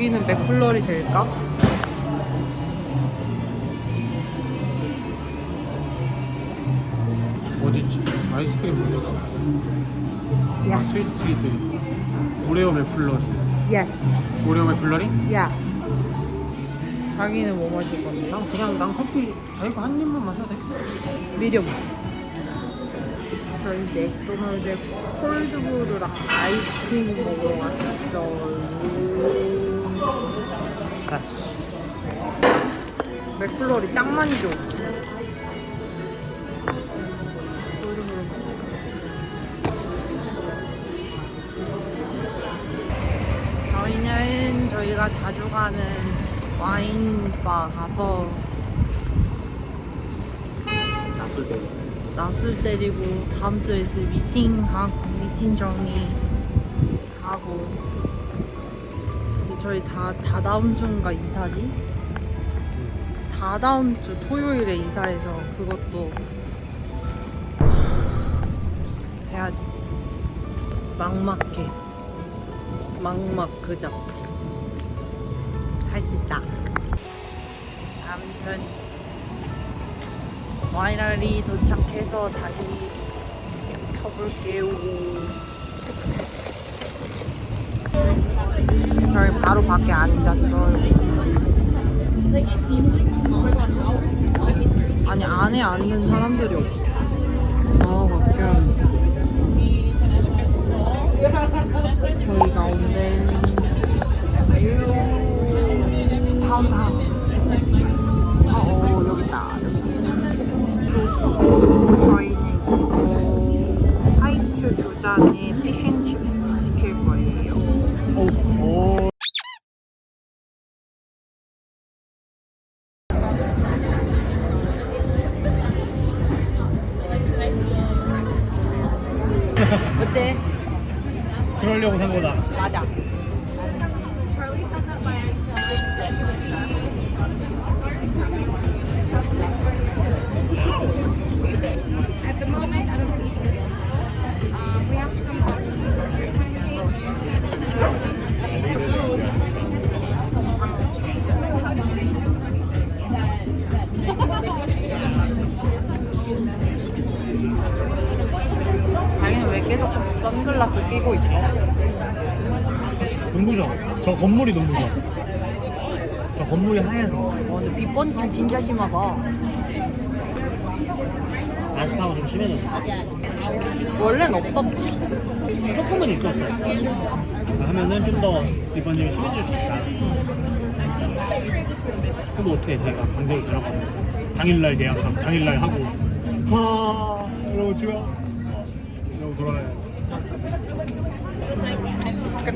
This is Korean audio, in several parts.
여기는 맥플러리 될까? 어딨지? 아이스크림 모르겠어. 야. 아, 스위트 스위트. 오레오 맥플러리. 예스. 오레오 맥플러리? 야. 자기는 뭐 마실 건데? 난 그냥 난 커피 자기 거한 입만 마셔도 돼. 미디엄. 저희 맥도날드에 콜드브루랑 아이스크림 먹으러 왔어요. 가스. 맥플러리 딱 많이 줘. 저희는 저희가 자주 가는 와인바 가서 낯설 때. 낯을 때리고 다음 주에 있을 미팅 하고 미팅 정리 하고 이제 저희 다 다다음 주인가 이사지? 다다음 주 토요일에 이사해서 그것도 해야지 막막해 막막 그 잡. 할수 있다 아무튼 와이너리 도착해서 다시 켜볼게요. 저희 바로 밖에 앉았어요. 아니 안에 앉는 사람들이 없어. 다 밖에 앉았어. 저희 가운데 다운타운. 어, 어 여기 있다. 여기 저희는 이거 화이트 두 잔에 피쉬 건물이 눈부셔. 저 건물이 하얘서. 어, 근데 빛번짐 진짜 심하다. 아시타가 좀 심해졌어. 원래는 없었지. 조금은 있었어. 하면은 좀 더 이번에 심해질 수 있다. 그럼 어떻게 자기가 강제로 들어가서 당일날 예약하고 당일날 하고 아 이러고 집에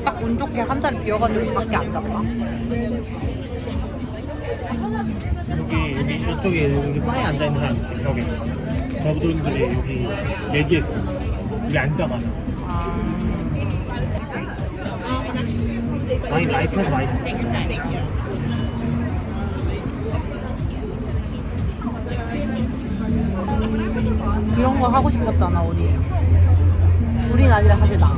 딱 운 좋게 한 자리 비어가지고 밖에 앉았다. 여기 여기 이쪽에 여기 바에 앉아 있는 사람 있지 여기 저분들이 여기 얘기했어. 앉아가지고 아, 많이 라이프에서 맛있어. 이런 거 하고 싶었잖아, 우리. 우린 아니라 사실 나.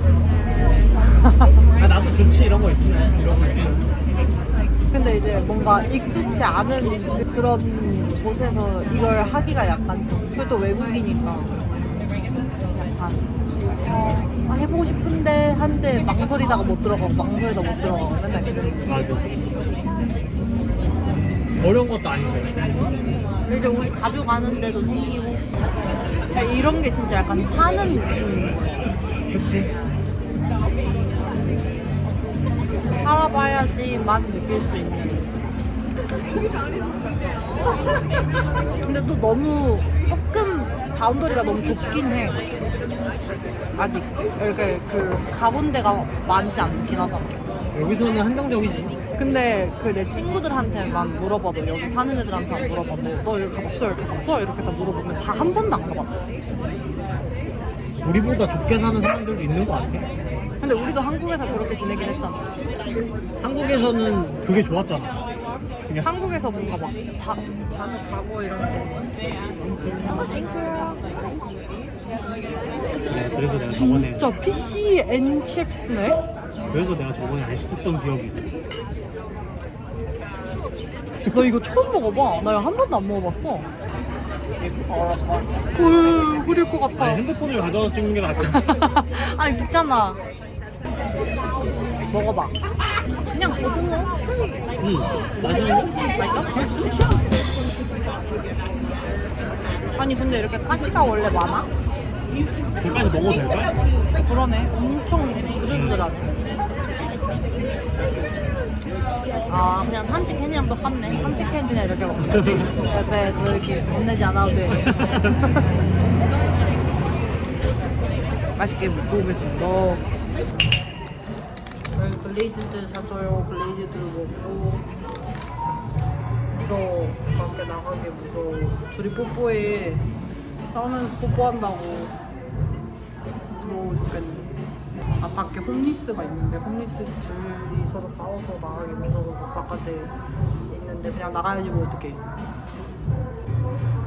아 나도 좋지 이런 거 있으면 이런 거 있으면. 근데 이제 뭔가 익숙치 않은 그런 곳에서 이걸 하기가 약간 좀, 그래도 외국이니까 약간 어, 아, 해보고 싶은데 한데 망설이다가 못 들어가고 망설이다 못 들어가고 맨날 이러는 맞아. 어려운 것도 아닌데. 근데 이제 우리 자주 가는데도 생기고 그러니까 이런 게 진짜 약간 사는 느낌인 거야 그치? 살아봐야지 맛 느낄 수 있는 근데 또 너무 조금 바운더리가 너무 좁긴 해 아직 이렇게 그 가본 데가 많지 않긴 하잖아 여기서는 한정적이지. 근데 그 내 친구들한테만 물어봐도 여기 사는 애들한테만 물어봐도 너 여기 가봤어? 여기 가봤어? 이렇게 다 물어보면 다 한 번도 안 가봤대 우리보다 좁게 사는 사람들도 있는 것 같아. 근데 우리도 한국에서 그렇게 지내긴 했잖아 한국에서는 그게 좋았잖아. 그냥 한국에서 뭔가 막 자, 자주 가고 이런 거 네, 그래서 내가 저번에 진짜 PC 앤 칩스네? 그래서 내가 저번에 안 시켰던 기억이 있어. 너 이거 처음 먹어봐. 나 이거 한 번도 안 먹어봤어. 우 흐릴 것 같아. 아니 핸드폰을 가져와서 찍는 게 낫겠다 아니 귀찮아. 먹어봐. 그냥 고등어. 응 맛있는데? 맛있어? 아니 근데 이렇게 가시가 원래 많아? 그까지 먹어도 될까? 그러네. 엄청 부들부들하네. 아 그냥 삼치 캔이랑 똑같네. 삼치 캔 그냥 이렇게 먹네. 그래 그래 너 이렇게 겁내지 않아도 돼. 맛있게 먹고 오겠습니다. 글레이즈드 샀어요. 글레이즈드를 먹고 무서워. 밖에 나가기 무서워. 둘이 뽀뽀해. 싸우면서 뽀뽀한다고. 무서워 죽겠네. 아 밖에 홈리스가 있는데 홈리스 둘이 서로 싸워서 나가기 무서워서 바깥에 있는데 그냥 나가야지 뭐 어떡해.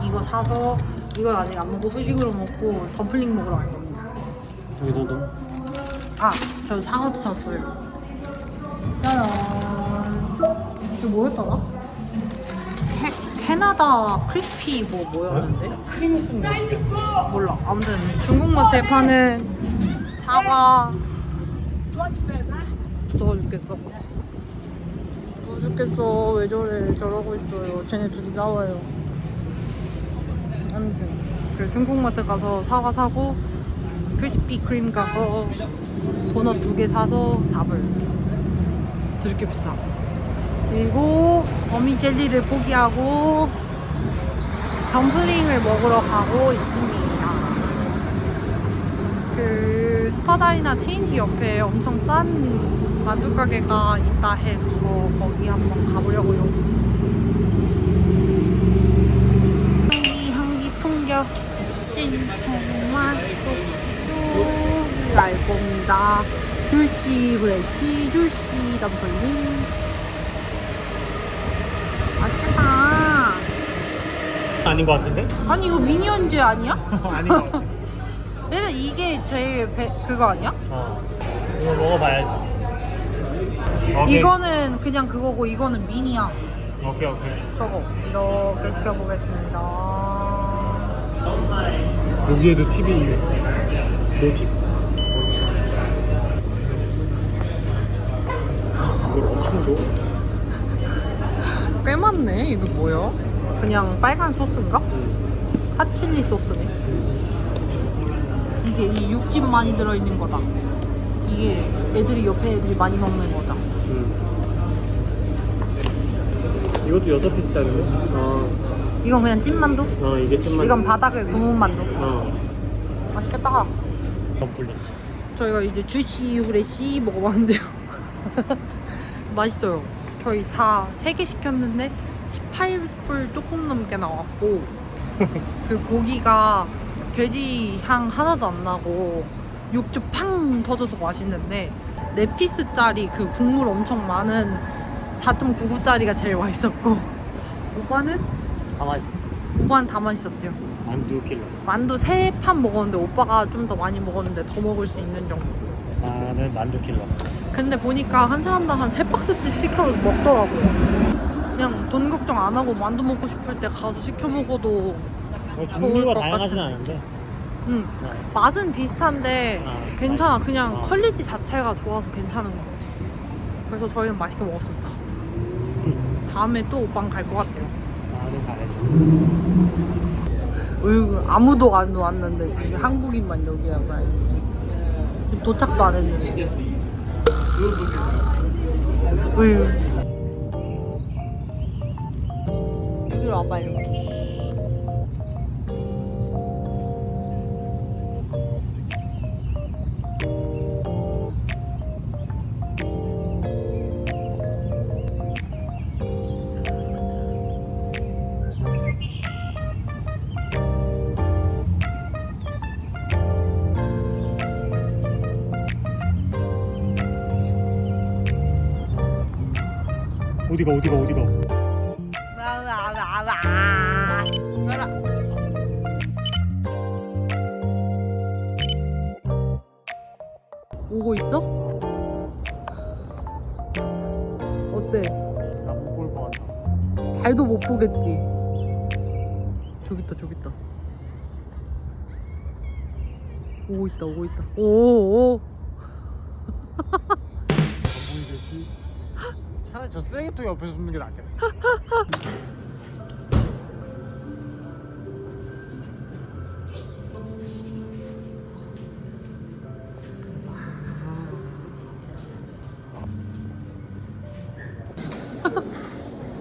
이거 사서 이건 아직 안 먹고 후식으로 먹고 덤플링 먹으러 갈 겁니다. 여기 너도 아, 저 상어도 샀어요. 짜잔. 이게 뭐였더라? 캐, 캐나다 크리스피 뭐 뭐였는데? 크림 쓴 거. 몰라. 아무튼 중국 마트에 파는 사과. 무서워 죽겠어. 무서워 죽겠어. 왜 저래? 저러고 있어요. 쟤네 둘이 싸워요. 아무튼 그래 중국 마트 가서 사과 사고 크리스피 크림 가서 도넛 두 개 사서 4불. 드럽게 비싸. 그리고 어미 젤리를 포기하고 덤플링을 먹으러 가고 있습니다. 그 스파다이나 TNT 옆에 엄청 싼 만두 가게가 있다 해서 거기 한번 가보려고요. 향기 향기 풍겨 찐통맛 뚝뚝 날 겁니다. 줄시 후레쉬 줄시 덤플링 맛있겠다. 아닌 것 같은데? 아니 이거 미니언즈 아니야? 아닌 것 같아 얘는 이게 제일 배, 그거 아니야? 어 이거 먹어봐야지 오케이. 이거는 그냥 그거고 이거는 미니야. 오케이 오케이 저거 이렇게 시켜보겠습니다. 여기에도 TV 노팁 이걸 엄청 줘 꽤 많네. 이거 뭐야? 그냥 빨간 소스인가? 핫칠리 소스네. 이게 이 육즙 많이 들어있는 거다. 이게 애들이 옆에 애들이 많이 먹는 거다. 이것도 여섯 피스짜리네 어, 이건 그냥 찐만두? 어 이게 좀만 이건 바닥에 구운 만두. 어 맛있겠다. 덤플링 저희가 이제 주시 후레쉬 먹어봤는데요. 맛있어요. 저희 다 3개 시켰는데 18불 조금 넘게 나왔고 그 고기가 돼지 향 하나도 안 나고 육즙 팡 터져서 맛있는데 4피스짜리 그 국물 엄청 많은 4.99짜리가 제일 맛있었고 오빠는? 다 맛있어 오빠는 다 맛있었대요. 만두 킬러 만두 3판 먹었는데 오빠가 좀 더 많이 먹었는데 더 먹을 수 있는 정도. 나는 만두 킬러 근데 보니까 한 사람당 한세 박스씩 시켜 먹더라고요. 그냥 돈 걱정 안 하고 만두 먹고 싶을 때 가서 시켜 먹어도 어, 좋을 종류가 것 다양하진 같은- 않은데 음, 어. 맛은 비슷한데 아, 괜찮아. 맛있- 그냥 어. 퀄리티 자체가 좋아서 괜찮은 것 같아. 그래서 저희는 맛있게 먹었습니다. 다음에 또 오빠랑 갈것 같아요. 나는 가야지 어이구, 아무도 안 왔는데 지금 한국인만 여기야. 지금 도착도 안 했는데. 어이구. 여기로 와봐 이렇 어디가 어디가 어디가 와와와와. 가라. 오고 있어? 어때? 나못볼것 같아 잘도 못 보겠지. 저기 있다, 저기 있다. 오고 있다, 오고 있다. 오, 오. 차라리 저 쓰레기통 옆에 숨는 게 낫겠다.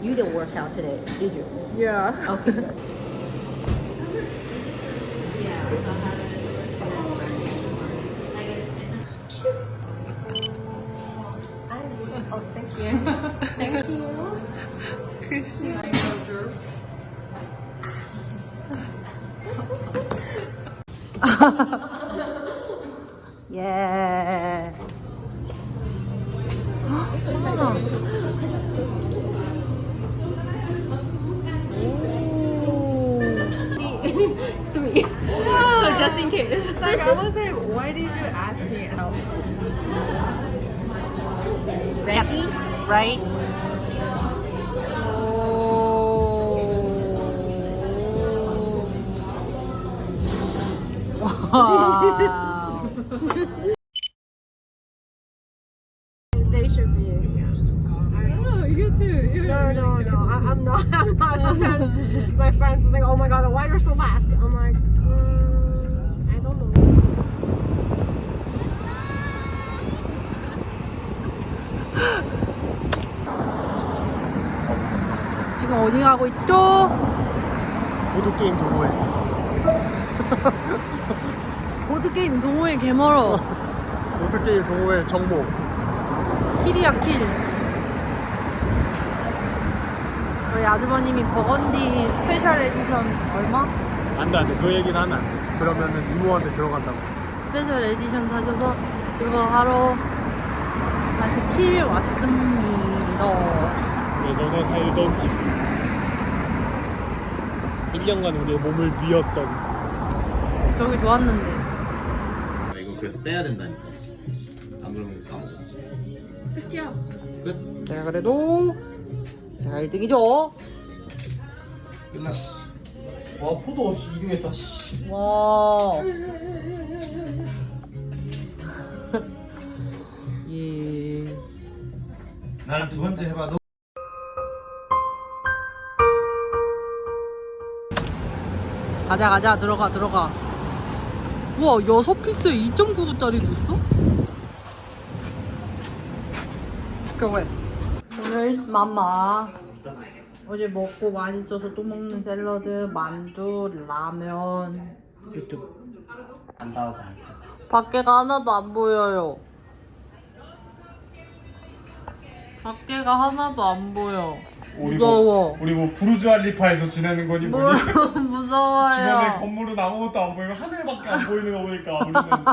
You didn't work out today, did you? Yeah. Okay. 예. Three. So just in case. Like I was like, why did you ask me? Ready? Right? They should be. oh, you too. You're No, no, no. I, I'm not. I'm not. Sometimes my friends is like, "Oh my god, why you're so fast?" I'm like, mm, I don't know. 지금 어디 가고 있죠? 보드게임 동호회. 보드게임 동호회 개멀어. 보드게임 동호회 정모. 킬이야 킬. 저희 아주버님이 버건디 스페셜 에디션 얼마? 안 돼, 안 돼. 그 얘기는 하면 안 돼. 그러면은 이모한테 들어간다고. 스페셜 에디션 사셔서 그거 하러 다시 킬 왔습니다. 예전에 살던 집. 1년간 우리의 몸을 뉘었던. 저기 좋았는데. 그래서 빼야 된다니까. 안 그러면 까먹어. 끝이야. 끝. 제가 그래도 제가 1등이죠. 끝났어. 와, 포도 없이 2등했다, 씨. 와. 예. 나는 두 번째 해봐도 가자 가자 들어가 들어가. 우와 여섯 피스에 2.99짜리도 있어? 그 왜 오늘 맘마 어제 먹고 맛있어서 또 먹는 샐러드, 만두, 라면. 안 안. 밖에가 하나도 안 보여요. 밖에가 하나도 안 보여. 무서워. 우리 뭐 부르주 알리파에서 지내는 거니 뭘 뭐니? 주변에 무서워요. 건물은 아무것도 안 보이고 하늘밖에 안 보이는 거 보니까 우리는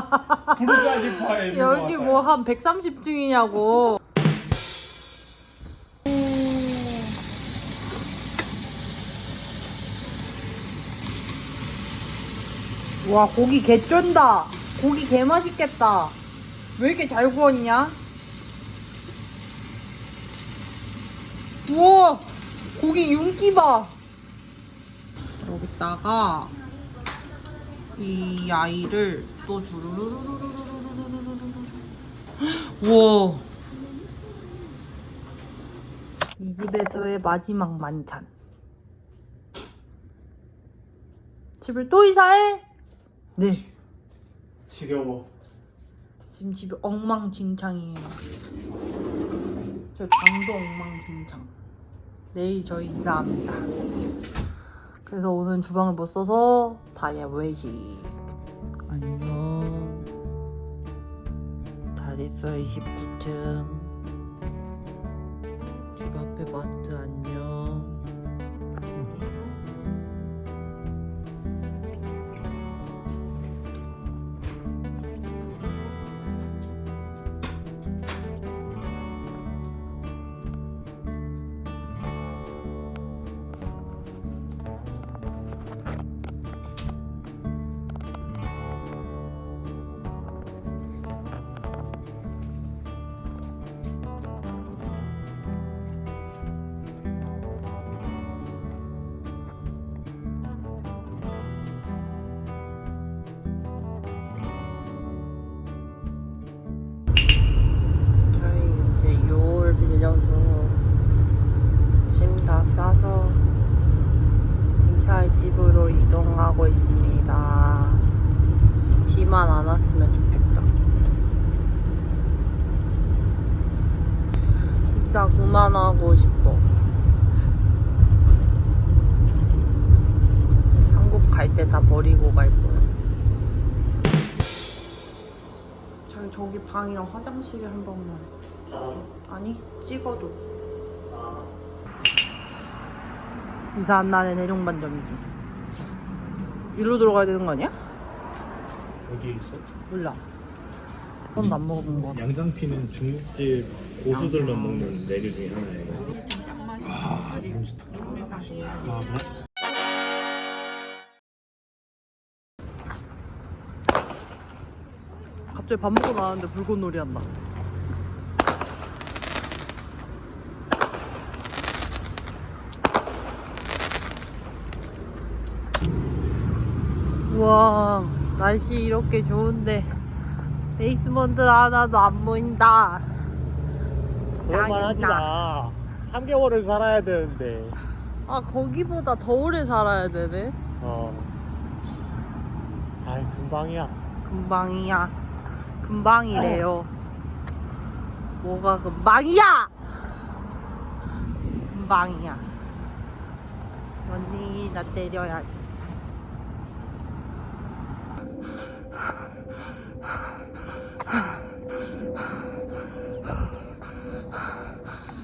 부르주 알리파에 있는 거 여기 같아요. 뭐 한 130층이냐고. 와 고기 개 쫀다. 고기 개 맛있겠다. 왜 이렇게 잘 구웠냐? 우와 고기 윤기 봐. 여기다가 이 아이를 또 주르르르르르르르르르르 우와 이 집에서의 마지막 만찬 집을 또 이사해? 네 지겨워. 지금 집이 엉망진창이에요 저희 방도 엉망진창. 내일 저희 이사합니다. 그래서 오늘 주방을 못 써서 다이아 외식. 안녕. 다리수의 29층. 집 앞에 마트 안 방이랑 화장실에 한 번만. 아니 찍어도. 이사 안 나는 해룡 반점이지. 일로 들어가야 되는 거 아니야? 어디에 있어? 몰라. 한 번도 안 먹어본 거 같아. 양장피는 중국집 고수들만 먹는 메뉴 중에 하나예요. 아, 냄새 딱 좋네. 아, 그래? 갑자기 밥 먹고 나왔는데 불꽃놀이 한다. 우와, 날씨 이렇게 좋은데 베이스먼트 하나도 안 보인다. 그런 말 하지 마. 3개월을 살아야 되는데. 아, 거기보다 더 오래 살아야 되네. 어. 아이, 금방이야. 금방이야. 금방이래요. 뭐가 금방이야! 금방이야. 언니, 나 때려야 지.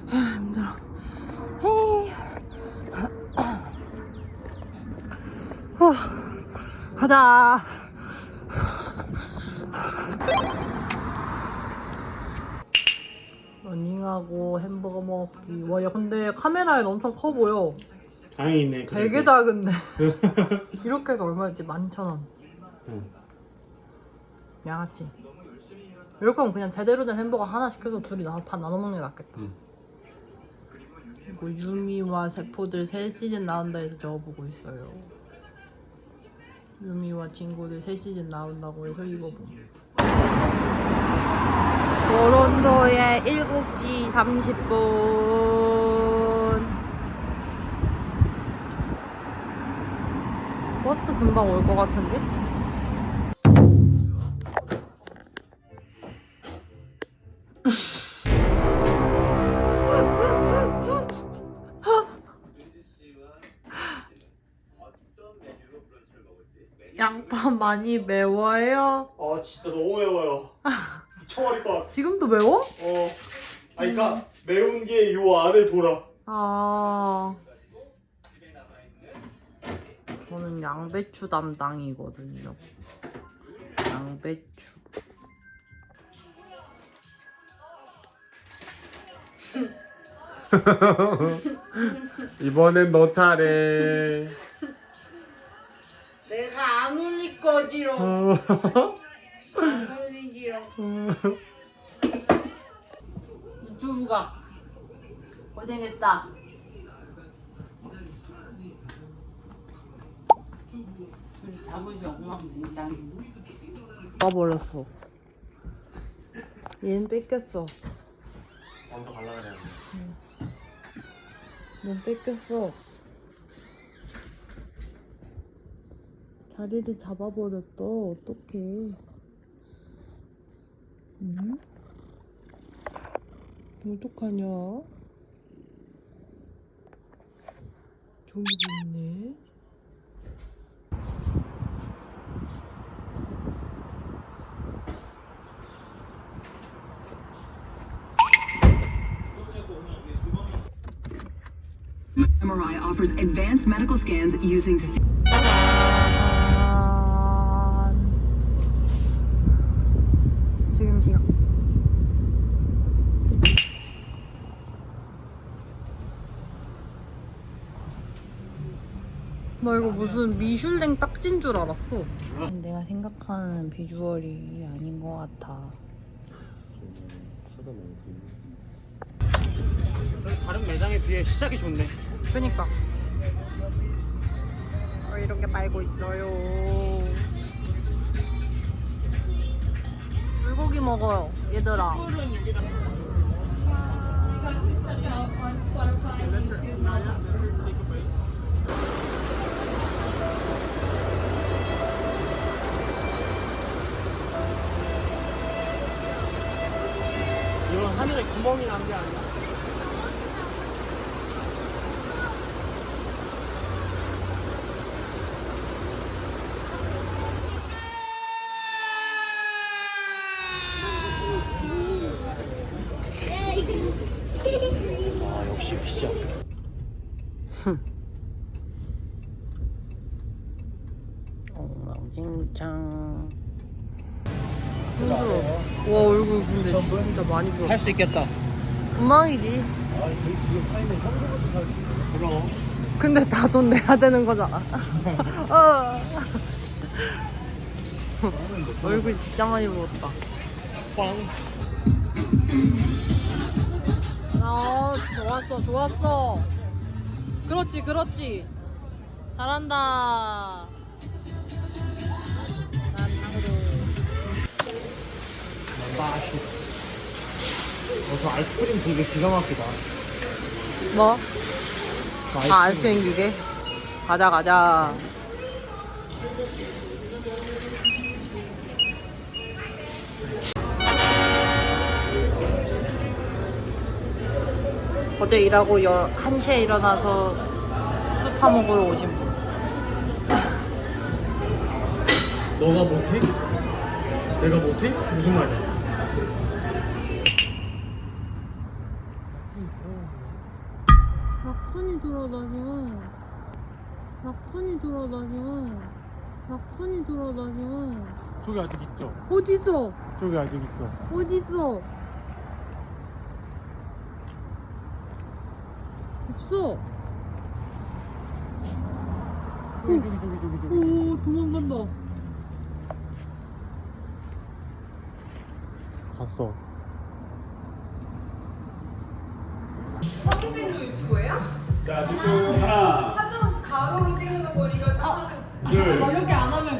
힘들어. 헤이. 후, 가자. 러닝하고 햄버거 먹기. 와, 야, 근데 카메라엔 엄청 커 보여. 다행이네. 되게 작은데. 이렇게 해서 얼마였지? 11,000원. 응. 양아치. 이럴 거면 그냥 제대로 된 햄버거 하나 시켜서 둘이 나, 다 나눠 먹는 게 낫겠다. 응. 그리고 유미와 세포들 새 시즌 나온다 해서 저거 보고 있어요. 유미와 친구들 새 시즌 나온다고 해서 이거 봄. 토론토에 7시 30분. 버스 금방 올 것 같은데? 양파 많이 매워요? 아, 진짜 너무 매워요. 미쳐버릴 것 같아. 지금도 매워? 어. 아, 그니까, 매운 게요 안에 돌아. 아. 저는 양배추 담당이거든요. 양배추. 이번엔 너 차례. 내가 안. 어. 안 올리지로. 유튜브가 고생했다. 잡으지 엉망진창. 까버렸어. 얘는 뺏겼어. 먼저 갈라 그래. 넌 뺏겼어. 자리를 잡아버렸어. 어떡해. 응? 어떡하냐? 저기 있네. MRI offers advanced medical scans using 나 이거 무슨 미슐랭 딱지인 줄 알았어. 내가 생각하는 비주얼이 아닌 것 같아. 다른 매장에 비해 시작이 좋네. 그니까. 어, 이렇게 말고 있어요. 불고기 먹어요, 얘들아. 하늘에 구멍이 난 게 아니야? 아 역시 피자 엉망진창 와 얼굴 근데 진짜 많이 부어 살 수 있겠다. 금방이지. 아 저희 지금 사이는 형들부터 살 그럼 근데 다 돈 내야 되는 거잖아. 어. 얼굴 진짜 많이 부었다. 빵. 아 좋았어 좋았어. 그렇지 그렇지. 잘한다 맛이 어 저 아이스크림 되게 기가 막히다 뭐? 저아 아이스크림 기계? 가자 가자 어제 일하고 1시에 일어나서 술 파먹으러 오신 분 너가 못해? 내가 못해? 무슨 말이야? 낙fun이 돌아다녀 낙fun이 돌아다녀 낙fun이 돌아다녀 저기 아직 있죠? 어디서? 저기 아직 있어 어디서? 없어. 저기 저기 저기 저기 저기 오 도망간다. 갔어 자 지금 하나 가로로 찍는 거 보니까 딱 둘 이렇게 안 하면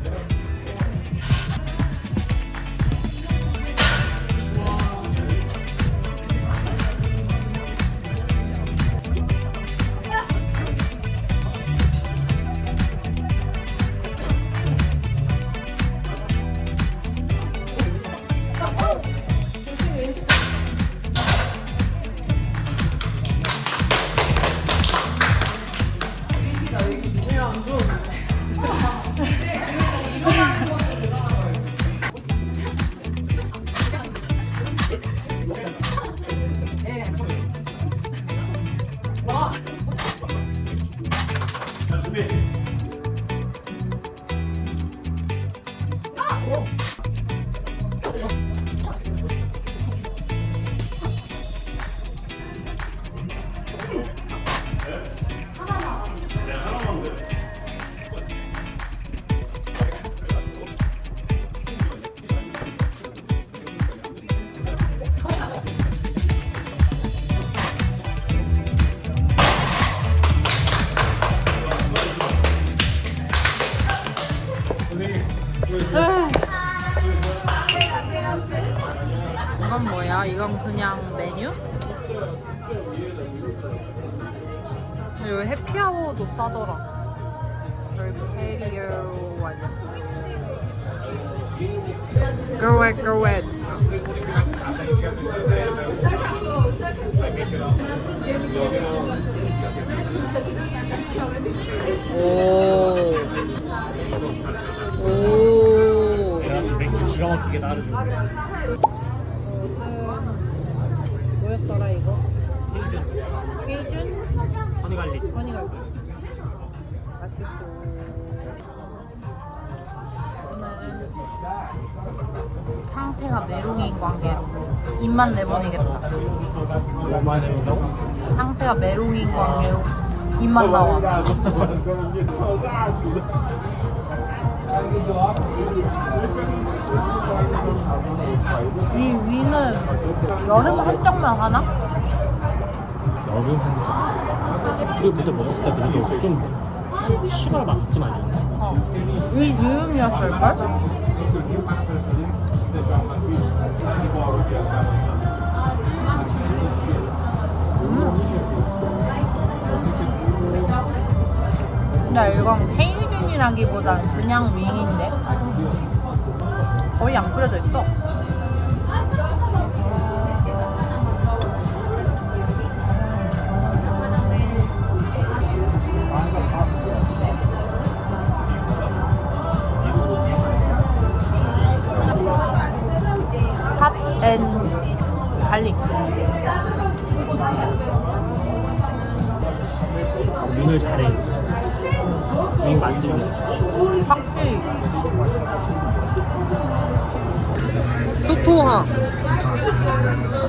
여기 해피아워도 싸더라. 저희 페리오 아니었어. Go ahead, go ahead. 오. 오. 맥주 기가 막히게 나르죠 뭐였더라 이거? 테이전 페이준? 허니갈릭 허니갈비 맛있겠고 오늘은 상태가 메롱인 관계로 입만 내보내겠다 뭐만 해본다고? 상태가 메롱인 관계로 입만 나와 위, 위는 여름 한정만 하나? 여름 한정. 우리 그때 먹었을 때 그래도 좀 7월 말쯤 아니었나? 어. 이 즈음이었을걸? 근데 이건 페이즌이라기보단 그냥 윙인데 거의 안 끓여져 있어 윙을 잘해. 윙 맛집이야. 확실히 토토화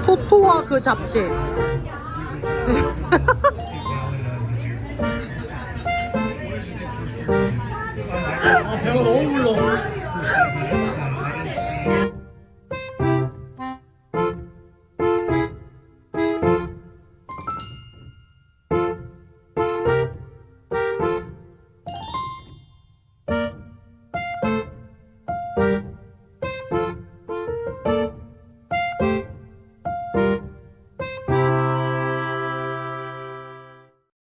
토토화 그 잡지